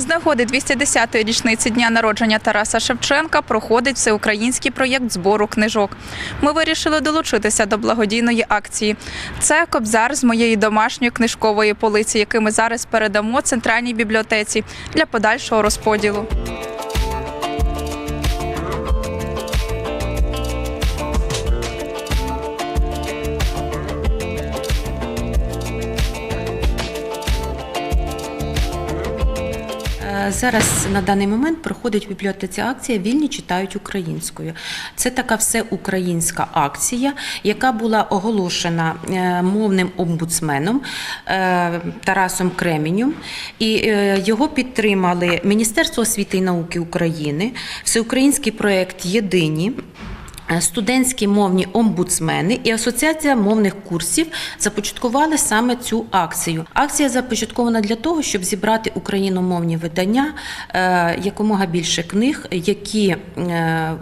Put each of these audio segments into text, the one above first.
З нагоди 210-ї річниці дня народження Тараса Шевченка проходить всеукраїнський проєкт збору книжок. Ми вирішили долучитися до благодійної акції. Це кобзар з моєї домашньої книжкової полиці, який ми зараз передамо центральній бібліотеці для подальшого розподілу. Зараз на даний момент проходить в бібліотеці акція Вільні читають українською. Це така всеукраїнська акція, яка була оголошена е, мовним омбудсменом е, Тарасом Кремінем. І е, його підтримали Міністерство освіти і науки України, всеукраїнський проєкт Єдині. Е, Студентські мовні омбудсмени і Асоціація мовних курсів започаткували саме цю акцію. Акція започаткована для того, щоб зібрати україномовні видання е, якомога більше книг, які е,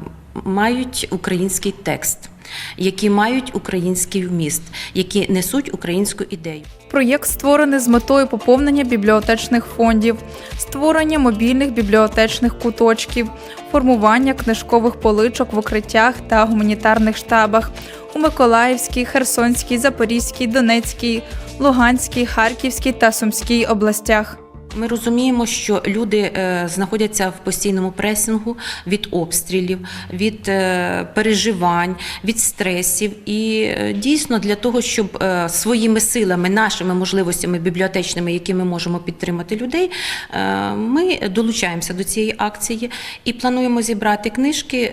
мають український текст, які мають український вміст, які несуть українську ідею. Проєкт створений з метою поповнення бібліотечних фондів, створення мобільних бібліотечних куточків, формування книжкових поличок в укриттях та гуманітарних штабах у Миколаївській, Херсонській, Запорізькій, Донецькій, Луганській, Харківській та Сумській областях. Ми розуміємо, що люди е, знаходяться в постійному пресингу від обстрілів, від е, переживань, від стресів. І е, дійсно для того, щоб своїми силами, нашими можливостями бібліотечними, які ми можемо підтримати людей, ми долучаємося до цієї акції і плануємо зібрати книжки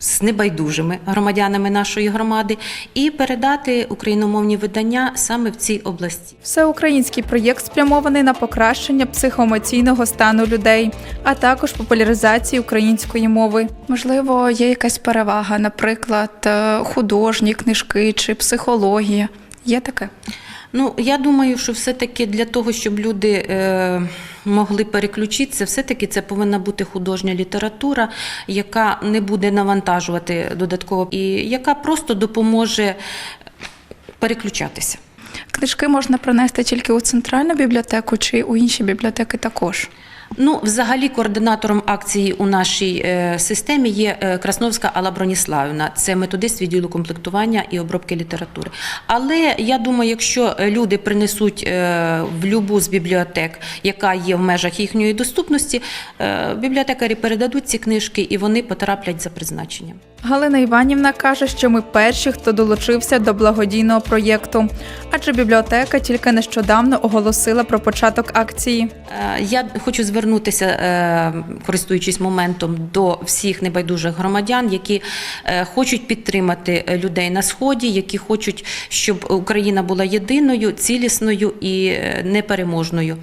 з небайдужими громадянами нашої громади і передати україномовні видання саме в цій області. Всеукраїнський проєкт спрямований на покращення психоемоційного стану людей, а також популяризації української мови. Можливо, є якась перевага, наприклад, е, художні книжки чи психологія. Є таке? Ну, я думаю, що все-таки для того, щоб люди е, могли переключитися, все-таки це повинна бути художня література, яка не буде навантажувати додатково і яка просто допоможе переключатися. Книжки можна принести тільки у центральну бібліотеку чи у інші бібліотеки також. Ну, взагалі, координатором акції у нашій е, системі є е, Красновська Алла Броніславівна. Це методист відділу комплектування і обробки літератури. Але я думаю, якщо люди принесуть е, в любу з бібліотек, яка є в межах їхньої доступності, е, бібліотекарі передадуть ці книжки і вони потраплять за призначенням. Галина Іванівна каже, що ми перші, хто долучився до благодійного проєкту, адже бібліотека тільки нещодавно оголосила про початок акції. Е, Я хочу звернутися, е, користуючись моментом, до всіх небайдужих громадян, які е, хочуть підтримати е, людей на сході, які хочуть, щоб Україна була єдиною, цілісною і непереможною.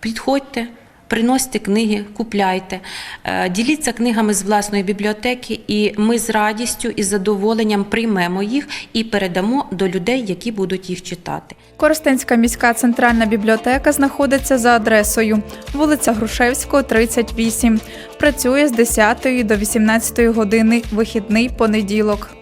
Підходьте. Приносьте книги, купляйте, Е, діліться книгами з власної бібліотеки, і ми з радістю і задоволенням приймемо їх і передамо до людей, які будуть їх читати. Коростенська міська центральна бібліотека знаходиться за адресою вулиця Грушевського, 38. Працює з 10 до 18 години вихідний понеділок.